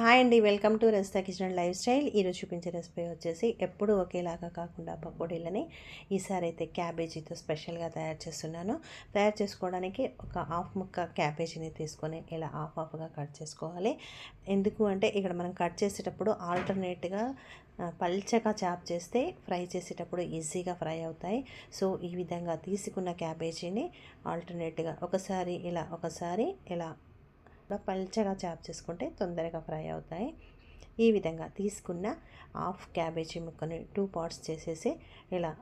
Hi అండి welcome to రెస్తా kitchen lifestyle. ఈరోజు చూపించే రెసిపీ వచ్చేసి ఎప్పుడు ఒకేలాగా కాకుండా పకోడీలని ఈసారి అయితే క్యాబేజీతో స్పెషల్గా తయారు చేస్తున్నాను. తయారు చేసుకోవడానికి ఒక హాఫ్ ముక్క క్యాబేజీని తీసుకొని ఇలా హాఫ్ హాఫ్గా కట్ చేసుకోవాలి. ఎందుకు అంటే ఇక్కడ మనం కట్ చేసేటప్పుడు ఆల్టర్నేట్గా పల్చగా చాప్ చేస్తే ఫ్రై చేసేటప్పుడు ఈజీగా ఫ్రై అవుతాయి. సో ఈ విధంగా తీసుకున్న క్యాబేజీని ఆల్టర్నేట్గా ఒకసారి ఇలా ఒకసారి ఇలా పల్చగా చాప్ చేసుకుంటే తొందరగా ఫ్రై అవుతాయి. ఈ విధంగా తీసుకున్న హాఫ్ క్యాబేజీ ముక్కని టూ పార్ట్స్ చేసేసి ఇలా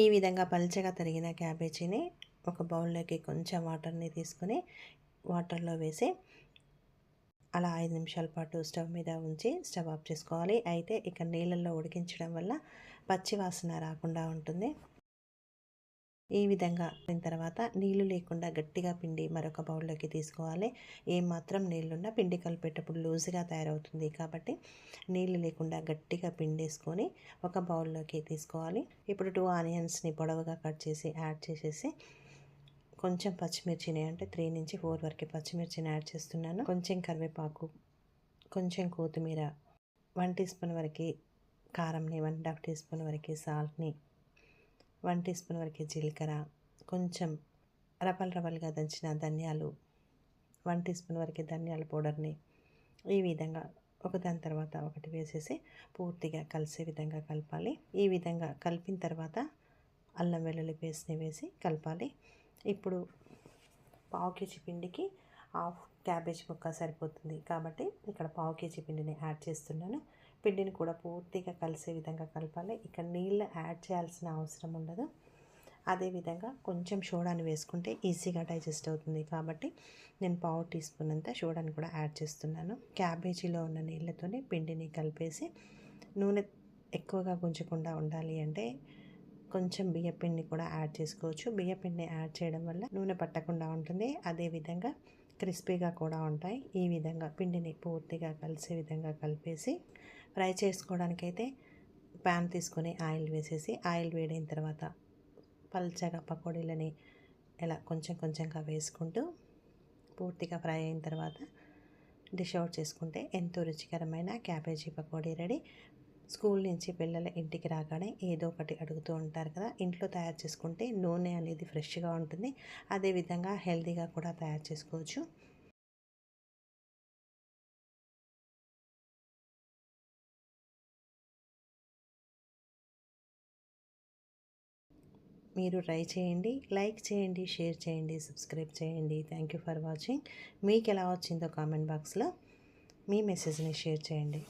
ఈ విధంగా పల్చగా తరిగిన క్యాబేజీని ఒక బౌల్లోకి కొంచెం వాటర్ని తీసుకొని వాటర్లో వేసి అలా ఐదు నిమిషాల పాటు స్టవ్ మీద ఉంచి స్టవ్ ఆఫ్ చేసుకోవాలి. అయితే ఇక నీళ్ళల్లో ఉడికించడం వల్ల పచ్చి వాసన రాకుండా ఉంటుంది. ఈ విధంగా అయిన తర్వాత నీళ్ళు లేకుండా గట్టిగా పిండి మరొక బౌల్లోకి తీసుకోవాలి. ఏమాత్రం నీళ్ళున్నా పిండి కలిపేటప్పుడు లూజ్గా తయారవుతుంది కాబట్టి నీళ్ళు లేకుండా గట్టిగా పిండేసుకొని ఒక బౌల్లోకి తీసుకోవాలి. ఇప్పుడు టూ ఆనియన్స్ని పొడవుగా కట్ చేసి యాడ్ చేసేసి కొంచెం పచ్చిమిర్చిని అంటే త్రీ నుంచి ఫోర్ వరకు పచ్చిమిర్చిని యాడ్ చేస్తున్నాను. కొంచెం కరివేపాకు కొంచెం కొత్తిమీర వన్ టీ స్పూన్ వరకు కారంని one and half teaspoon వరకు సాల్ట్ని వన్ టీ స్పూన్ వరకు జీలకర్ర కొంచెం రపల్ రపల్గా దంచిన ధనియాలు వన్ టీ స్పూన్ వరకు ధనియాల పౌడర్ని ఈ విధంగా ఒకదాని తర్వాత ఒకటి వేసేసి పూర్తిగా కలిసే విధంగా కలపాలి. ఈ విధంగా కలిపిన తర్వాత అల్లం వెల్లుల్లి పేస్ట్ని వేసి కలపాలి. ఇప్పుడు పావు కేజీ పిండికి హాఫ్ క్యాబేజ్ ముక్క సరిపోతుంది కాబట్టి ఇక్కడ పావు కేజీ పిండిని యాడ్ చేస్తున్నాను. పిండిని కూడా పూర్తిగా కలిసే విధంగా కలపాలి. ఇక్కడ నీళ్ళు యాడ్ చేయాల్సిన అవసరం ఉండదు. అదేవిధంగా కొంచెం సోడాని వేసుకుంటే ఈజీగా డైజెస్ట్ అవుతుంది. కాబట్టి నేను పావు టీ స్పూన్ అంతా సోడాని కూడా యాడ్ చేస్తున్నాను. క్యాబేజీలో ఉన్న నీళ్ళతోనే పిండిని కలిపేసి నూనె ఎక్కువగా గుంజకుండా ఉండాలి అంటే కొంచెం బియ్యపిండిని కూడా యాడ్ చేసుకోవచ్చు. బియ్యపిండిని యాడ్ చేయడం వల్ల నూనె పట్టకుండా ఉంటుంది. అదేవిధంగా క్రిస్పీగా కూడా ఉంటాయి. ఈ విధంగా పిండిని పూర్తిగా కలిసే విధంగా కలిపేసి ఫ్రై చేసుకోవడానికైతే ప్యాన్ తీసుకొని ఆయిల్ వేసేసి ఆయిల్ వేడైన తర్వాత పల్చగా పకోడీలని ఇలా కొంచెం కొంచెంగా వేసుకుంటూ పూర్తిగా ఫ్రై అయిన తర్వాత డిష్ అవుట్ చేసుకుంటే ఎంతో రుచికరమైన క్యాబేజీ పకోడీ రెడీ. స్కూల్ నుంచి పిల్లల ఇంటికి రాగానే ఏదో ఒకటి అడుగుతూ ఉంటారు కదా ఇంట్లో తయారు చేసుకుంటే నూనె అనేది ఫ్రెష్గా ఉంటుంది. అదేవిధంగా హెల్తీగా కూడా తయారు చేసుకోవచ్చు. మీరు ట్రై చేయండి లైక్ చేయండి షేర్ చేయండి సబ్స్క్రైబ్ చేయండి. థ్యాంక్ యూ ఫర్ వాచింగ్ మీకు ఎలా వచ్చిందో కామెంట్ బాక్స్లో మీ మెసేజ్ని షేర్ చేయండి.